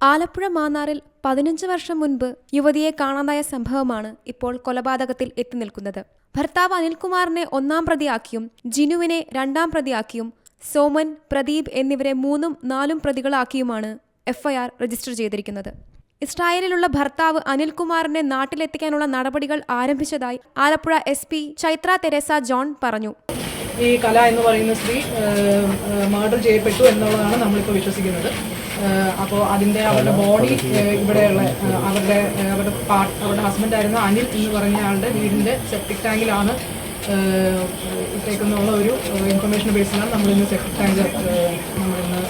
ആലപ്പുഴ മാന്നാറിൽ പതിനഞ്ച് വർഷം മുൻപ് യുവതിയെ കാണാതായ സംഭവമാണ് ഇപ്പോൾ കൊലപാതകത്തിൽ എത്തി നിൽക്കുന്നത്. ഭർത്താവ് അനിൽകുമാറിനെ ഒന്നാം പ്രതിയാക്കിയും ജിനുവിനെ രണ്ടാം പ്രതിയാക്കിയും സോമൻ പ്രദീപ് എന്നിവരെ മൂന്നും നാലും പ്രതികളാക്കിയുമാണ് എഫ്ഐആർ രജിസ്റ്റർ ചെയ്തിരിക്കുന്നത്. ഇസ്രായേലിലുള്ള ഭർത്താവ് അനിൽകുമാറിനെ നാട്ടിലെത്തിക്കാനുള്ള നടപടികൾ ആരംഭിച്ചതായി Alappuzha S P Chaithra Teresa John പറഞ്ഞു. ഈ കല എന്ന് പറയുന്ന സ്ത്രീ മർഡർ ചെയ്യപ്പെട്ടു എന്നുള്ളതാണ് നമ്മളിപ്പോൾ വിശ്വസിക്കുന്നത്. അപ്പോൾ അതിന്റെ അവരുടെ ബോഡി ഇവിടെയുള്ള അവരുടെ അവരുടെ പാർട്ട് അവരുടെ ഹസ്ബൻഡായിരുന്ന അനിൽ എന്ന് പറഞ്ഞ ആളുടെ വീടിന്റെ സെപ്റ്റിക് ടാങ്കിലാണ് ഇട്ടേക്കുന്നുള്ള ഒരു ഇൻഫർമേഷൻ ബേസിലാണ് നമ്മളിന്ന് സെപ്റ്റിക് ടാങ്ക് നമ്മളിന്ന്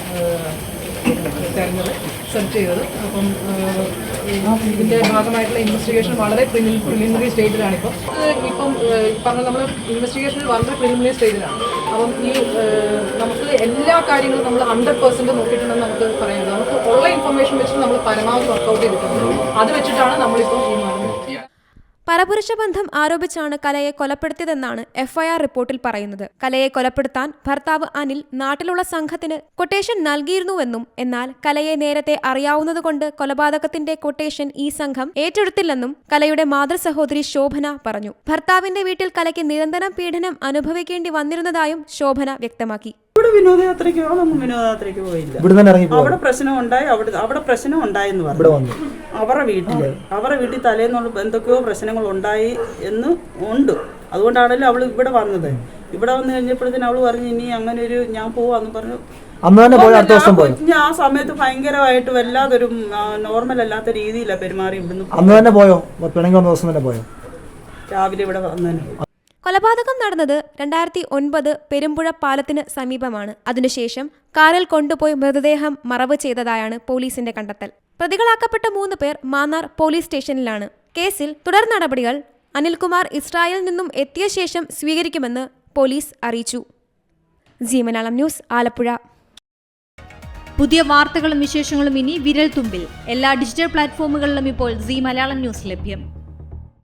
തെരഞ്ഞത് സെർച്ച് ചെയ്തത്. അപ്പം ഇതിന്റെ ഭാഗമായിട്ടുള്ള ഇൻവെസ്റ്റിഗേഷൻ വളരെ പ്രിലിമിനറി സ്റ്റേജിലാണ് ഇപ്പം ഇപ്പം പറഞ്ഞ നമ്മൾ ഇൻവെസ്റ്റിഗേഷനിൽ വളരെ പ്രിലിമിനറി സ്റ്റേജിലാണ് അപ്പം ഈ നമുക്ക് എല്ലാ കാര്യങ്ങളും നമ്മൾ ഹൺഡ്രഡ് പെർസെന്റ് നോക്കിയിട്ടുണ്ടെന്ന് നമുക്ക് പറയാം. നമുക്ക് ഉള്ള ഇൻഫർമേഷൻ വെച്ച് നമ്മൾ പരമാവധി വർക്കൗട്ട് ചെയ്തിട്ടുണ്ട്. അത് വെച്ചിട്ടാണ് നമ്മളിപ്പം ഈ പരപുരുഷ ബന്ധം ആരോപിച്ചാണ് കലയെ കൊലപ്പെടുത്തിയതെന്നാണ് എഫ്ഐആർ റിപ്പോർട്ടിൽ പറയുന്നത്. കലയെ കൊലപ്പെടുത്താൻ ഭർത്താവ് അനിൽ നാട്ടിലുള്ള സംഘത്തിന് കൊട്ടേഷൻ നൽകിയിരുന്നുവെന്നും എന്നാൽ കലയെ നേരത്തെ അറിയാവുന്നതുകൊണ്ട് കൊലപാതകത്തിന്റെ കൊട്ടേഷൻ ഈ സംഘം ഏറ്റെടുത്തില്ലെന്നും കലയുടെ മാതൃ സഹോദരി ശോഭന പറഞ്ഞു. ഭർത്താവിന്റെ വീട്ടിൽ കലയ്ക്ക് നിരന്തരം പീഡനം അനുഭവിക്കേണ്ടി വന്നിരുന്നതായും ശോഭന വ്യക്തമാക്കി. ഇവിടെ വിനോദയാത്രയ്ക്ക് അവളൊന്നും വിനോദയാത്രയ്ക്ക് പോയില്ല. ഇവിടെ ഇറങ്ങി പോകും അവിടെ പ്രശ്നം ഉണ്ടായി അവിടെ അവിടെ പ്രശ്നം ഉണ്ടായെന്ന് പറഞ്ഞു. വന്നു. അവരുടെ വീട്ടിൽ അവരുടെ വീട്ടിൽ തലേന്നുള്ള എന്തൊക്കെയോ പ്രശ്നങ്ങൾ ഉണ്ടായി എന്ന് ഉണ്ട്. അതുകൊണ്ടാണല്ലോ അവൾ ഇവിടെ വന്നത്. ഇവിടെ വന്നു കഴിഞ്ഞപ്പോഴത്തേന് അവൾ പറഞ്ഞു ഇനി അങ്ങനെ ഒരു ഞാൻ പോവാന്ന് പറഞ്ഞു. അന്ന് തന്നെ പോയി അടുത്ത ദിവസം പോയി. ഞാൻ ആ സമയത്ത് ഭയങ്കരമായിട്ട് വല്ലാതൊരു നോർമൽ അല്ലാത്ത രീതിയിലാണ് പെരുമാറി ഇവിടുന്ന് അന്ന് തന്നെ പോയോ? പിണങ്ങി വന്ന ദിവസം തന്നെ പോയോ? രാവിലെ ഇവിടെ വന്നു കൊലപാതകം നടന്നത് രണ്ടായിരത്തി ഒൻപത് പെരുമ്പുഴ പാലത്തിന് സമീപമാണ്. അതിനുശേഷം കാറിൽ കൊണ്ടുപോയി മൃതദേഹം മറവ് ചെയ്തതായാണ് പോലീസിന്റെ കണ്ടെത്തൽ. പ്രതികളാക്കപ്പെട്ട മൂന്ന് പേർ മാന്നാർ പോലീസ് സ്റ്റേഷനിലാണ്. കേസിൽ തുടർ നടപടികൾ അനിൽകുമാർ ഇസ്രായേലിൽ നിന്നും എത്തിയ ശേഷം സ്വീകരിക്കുമെന്ന് പോലീസ് അറിയിച്ചു. G Malayalam news Alappuzha. പുതിയ വാർത്തകളും വിശേഷങ്ങളും ഇനി വിരൽ തുമ്പിൽ എല്ലാ ഡിജിറ്റൽ പ്ലാറ്റ്ഫോമുകളിലും ഇപ്പോൾ സി മലയാളം ന്യൂസ് ലഭ്യം.